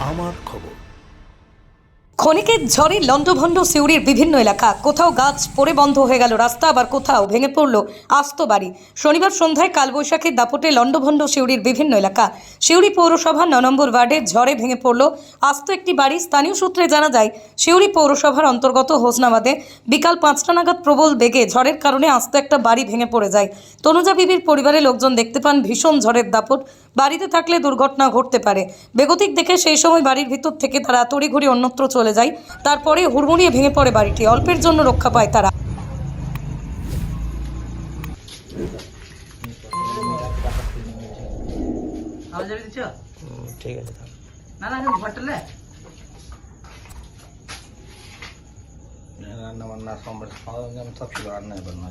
আমার খবর। ক্ষণিকের ঝড়ে লণ্ডভণ্ড সিউড়ির বিভিন্ন এলাকা। কোথাও গাছ পড়ে বন্ধ হয়ে গেল রাস্তা, আবার কোথাও ভেঙে পড়ল আস্ত বাড়ি। শনিবার সন্ধ্যায় কালবৈশাখীর দাপটে লণ্ডভণ্ড সিউড়ির বিভিন্ন এলাকা। সিউড়ি পৌরসভা ন নম্বর ওয়ার্ডে ঝড়ে ভেঙে পড়ল আস্ত একটি বাড়ি। স্থানীয় সূত্রে জানা যায়, সিউড়ি পৌরসভার অন্তর্গত হোসনাবাদে বিকাল পাঁচটা নাগাদ প্রবল বেগে ঝড়ের কারণে আস্ত একটা বাড়ি ভেঙে পড়ে যায়। তনুজা বিবির পরিবারের লোকজন দেখতে পান ভীষণ ঝড়ের দাপট। বাড়িতে থাকলে দুর্ঘটনা ঘটতে পারে। বেগতিক দেখে সেই সময় বাড়ির ভিতর থেকে তারা তড়িঘড়ি অন্যত্র চলে যায় তারপরে হুড়মুড়িয়ে ভেঙে পড়ে বাড়িটি। অল্পের জন্য রক্ষা পায় তারা। আওয়াজ ঠিক আছে। না না ঘরটালে রান্না বান্না সব ছিল রান্না বান্না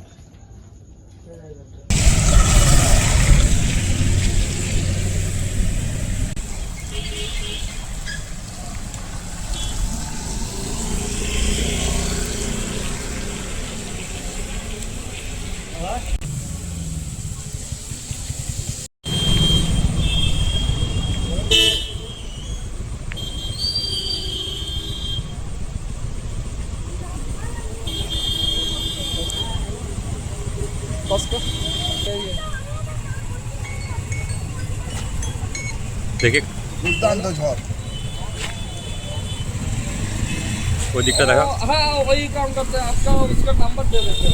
মাছটা দেখে। দুর্দান্ত ঝড়। ওই দিকটা দেখা। হ্যাঁ ওই কাউন্টারতে আপনার নাম্বার দিয়ে দেবে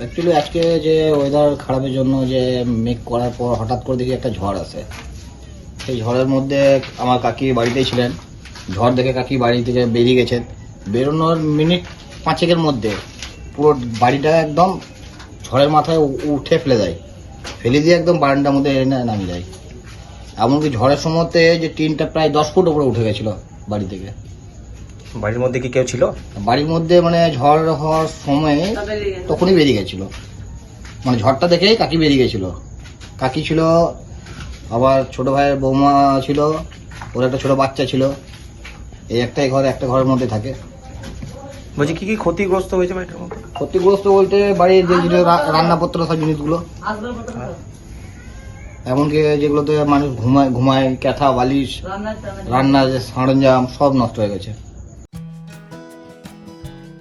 অ্যাকচুয়ালি আজকে যে ওয়েদার খারাপের জন্য যে মেঘ করার পর হঠাৎ করে দেখি একটা ঝড় আসে সেই ঝড়ের মধ্যে আমার কাকি বাড়িতেই ছিলেন। ঝড় দেখে কাকি বাড়ি থেকে বেরিয়ে গেছেন বেরোনোর মিনিট পাঁচেকের মধ্যে পুরো বাড়িটা একদম ঝড়ের মাথায় উঠে ফেলে দেয়। ফেলে দিয়ে একদম বারান্দার মধ্যে এনে নামিয়ে দেয়। এমনকি ঝড়ের সময়তে যে টিনটা প্রায় দশ ফুট উপরে উঠে গেছিল বাড়ি থেকে। বাড়ির মধ্যে কি কেউ ছিল? বাড়ির মধ্যে মানে ঝড় হওয়ার সময় তখনই বেরিয়ে গেছিল। মানে ঝড়টা দেখেই কাকি বেরিয়ে গেছিল। কাকি ছিল আবার ছোট ভাইয়ের বৌমা ছিল ওর একটা ছোট বাচ্চা ছিল। এই একটাই ঘর একটা ঘরের মধ্যে থাকে। বলছি কি কি ক্ষতিগ্রস্ত হয়েছে বাড়িটার মধ্যে? ক্ষতিগ্রস্ত বলতে বাড়ির যে জিনিস রান্নাপত্র সব জিনিসগুলো। এমনকি যেগুলোতে মানুষ ঘুমায় ঘুমায় ক্যাথা বালিশ রান্নার যে সরঞ্জাম সব নষ্ট হয়ে গেছে।